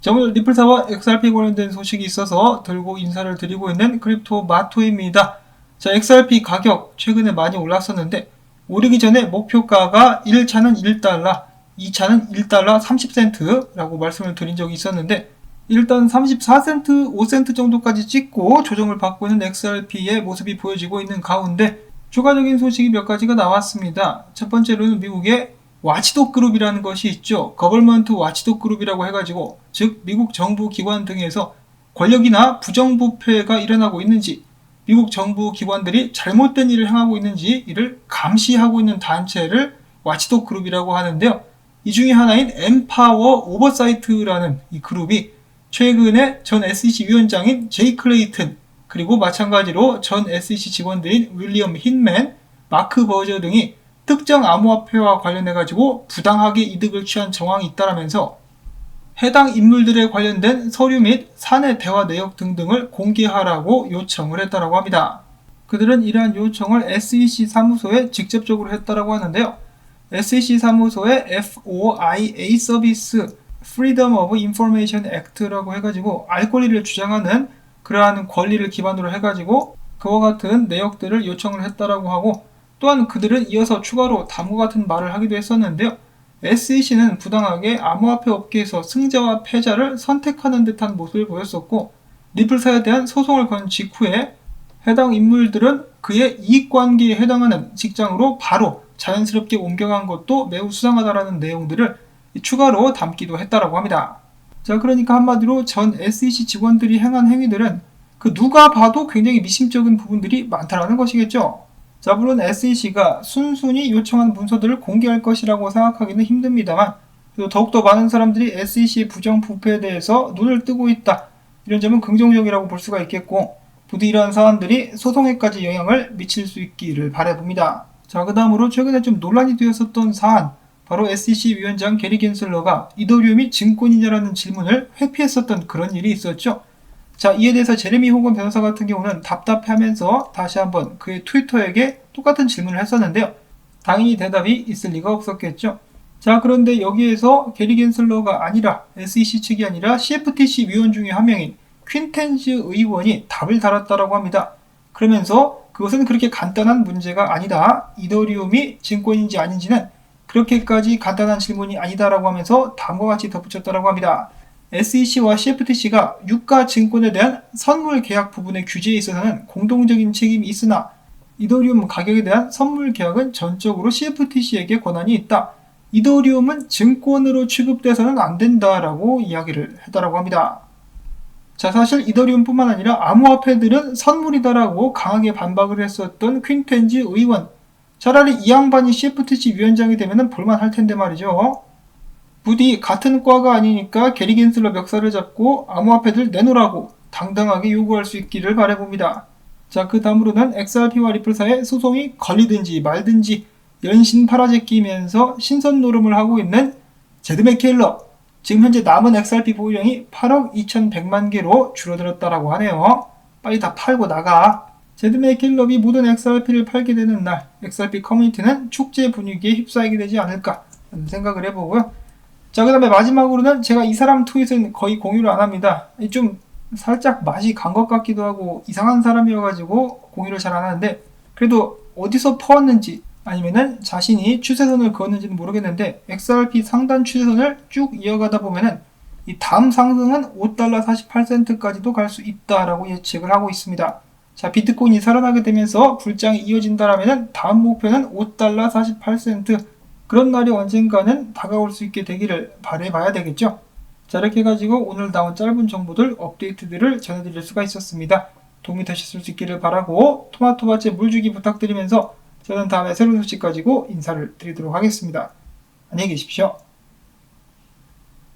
자, 오늘 리플사와 XRP 관련된 소식이 있어서 들고 인사를 드리고 있는 크립토 마토입니다. 자, XRP 가격 최근에 많이 올랐었는데 오르기 전에 목표가가 1차는 1달러, 2차는 1달러 30센트라고 말씀을 드린 적이 있었는데 일단 34센트, 5센트 정도까지 찍고 조정을 받고 있는 XRP의 모습이 보여지고 있는 가운데 추가적인 소식이 몇 가지가 나왔습니다. 첫 번째로는 미국의 와치독 그룹이라는 것이 있죠. 거벌먼트 와치독 그룹이라고 해가지고 즉 미국 정부 기관 등에서 권력이나 부정부패가 일어나고 있는지 미국 정부 기관들이 잘못된 일을 행하고 있는지 이를 감시하고 있는 단체를 와치독 그룹이라고 하는데요. 이 중에 하나인 엠파워 오버사이트라는 이 그룹이 최근에 전 SEC 위원장인 제이 클레이튼 그리고 마찬가지로 전 SEC 직원들인 윌리엄 힌맨, 마크 버저 등이 특정 암호화폐와 관련해 가지고 부당하게 이득을 취한 정황이 있다라면서 해당 인물들에 관련된 서류 및 사내 대화 내역 등등을 공개하라고 요청을 했다라고 합니다. 그들은 이러한 요청을 SEC 사무소에 직접적으로 했다라고 하는데요. SEC 사무소의 FOIA 서비스 Freedom of Information Act라고 해가지고 알 권리를 주장하는 그러한 권리를 기반으로 해가지고 그와 같은 내역들을 요청을 했다라고 하고 또한 그들은 이어서 추가로 다음과 같은 말을 하기도 했었는데요. SEC는 부당하게 암호화폐 업계에서 승자와 패자를 선택하는 듯한 모습을 보였었고 리플사에 대한 소송을 건 직후에 해당 인물들은 그의 이익관계에 해당하는 직장으로 바로 자연스럽게 옮겨간 것도 매우 수상하다라는 내용들을 추가로 담기도 했다라고 합니다. 자, 그러니까 한마디로 전 SEC 직원들이 행한 행위들은 그 누가 봐도 굉장히 미심쩍은 부분들이 많다라는 것이겠죠. 자, 물론 SEC가 순순히 요청한 문서들을 공개할 것이라고 생각하기는 힘듭니다만, 더욱더 많은 사람들이 SEC의 부정 부패에 대해서 눈을 뜨고 있다. 이런 점은 긍정적이라고 볼 수가 있겠고, 부디 이러한 사안들이 소송에까지 영향을 미칠 수 있기를 바라봅니다. 자, 그 다음으로 최근에 좀 논란이 되었었던 사안, 바로 SEC 위원장 게리 겐슬러가 이더리움이 증권이냐라는 질문을 회피했었던 그런 일이 있었죠. 자, 이에 대해서 제레미 호건 변호사 같은 경우는 답답해하면서 다시 한번 그의 트위터에게 똑같은 질문을 했었는데요. 당연히 대답이 있을 리가 없었겠죠. 자, 그런데 여기에서 게리 겐슬러가 아니라 SEC 측이 아니라 CFTC 위원 중에 한 명인 퀸텐즈 의원이 답을 달았다라고 합니다. 그러면서 그것은 그렇게 간단한 문제가 아니다. 이더리움이 증권인지 아닌지는 그렇게까지 간단한 질문이 아니다라고 하면서 다음과 같이 덧붙였다라고 합니다. SEC와 CFTC가 유가 증권에 대한 선물 계약 부분의 규제에 있어서는 공동적인 책임이 있으나 이더리움 가격에 대한 선물 계약은 전적으로 CFTC에게 권한이 있다. 이더리움은 증권으로 취급돼서는 안 된다라고 이야기를 했다라고 합니다. 자, 사실 이더리움뿐만 아니라 암호화폐들은 선물이다라고 강하게 반박을 했었던 퀸텐즈 의원 차라리 이 양반이 CFTC 위원장이 되면 볼만할 텐데 말이죠. 부디 같은 과가 아니니까 게리 겐슬러 멱살을 잡고 암호화폐들 내놓으라고 당당하게 요구할 수 있기를 바라봅니다. 자, 그 다음으로는 XRP와 리플사의 소송이 걸리든지 말든지 연신 팔아제끼면서 신선 노름을 하고 있는 제드 맥 케일러. 지금 현재 남은 XRP 보유량이 8억 2,100만 개로 줄어들었다라고 하네요. 빨리 다 팔고 나가. 제드메이 킬럽이 모든 XRP를 팔게 되는 날, XRP 커뮤니티는 축제 분위기에 휩싸이게 되지 않을까 하는 생각을 해보고요. 자, 그 다음에 마지막으로는 제가 이 사람 트윗은 거의 공유를 안 합니다. 좀 살짝 맛이 간 것 같기도 하고 이상한 사람이어가지고 공유를 잘 안 하는데 그래도 어디서 퍼왔는지 아니면은 자신이 추세선을 그었는지는 모르겠는데 XRP 상단 추세선을 쭉 이어가다 보면은 이 다음 상승은 5달러 48센트까지도 갈 수 있다라고 예측을 하고 있습니다. 자, 비트코인이 살아나게 되면서 불장이 이어진다라면 다음 목표는 5달러 48센트. 그런 날이 언젠가는 다가올 수 있게 되기를 바래봐야 되겠죠. 자, 이렇게 해가지고 오늘 나온 짧은 정보들, 업데이트들을 전해드릴 수가 있었습니다. 도움이 되셨을 수 있기를 바라고 토마토밭에 물주기 부탁드리면서 저는 다음에 새로운 소식 가지고 인사를 드리도록 하겠습니다. 안녕히 계십시오.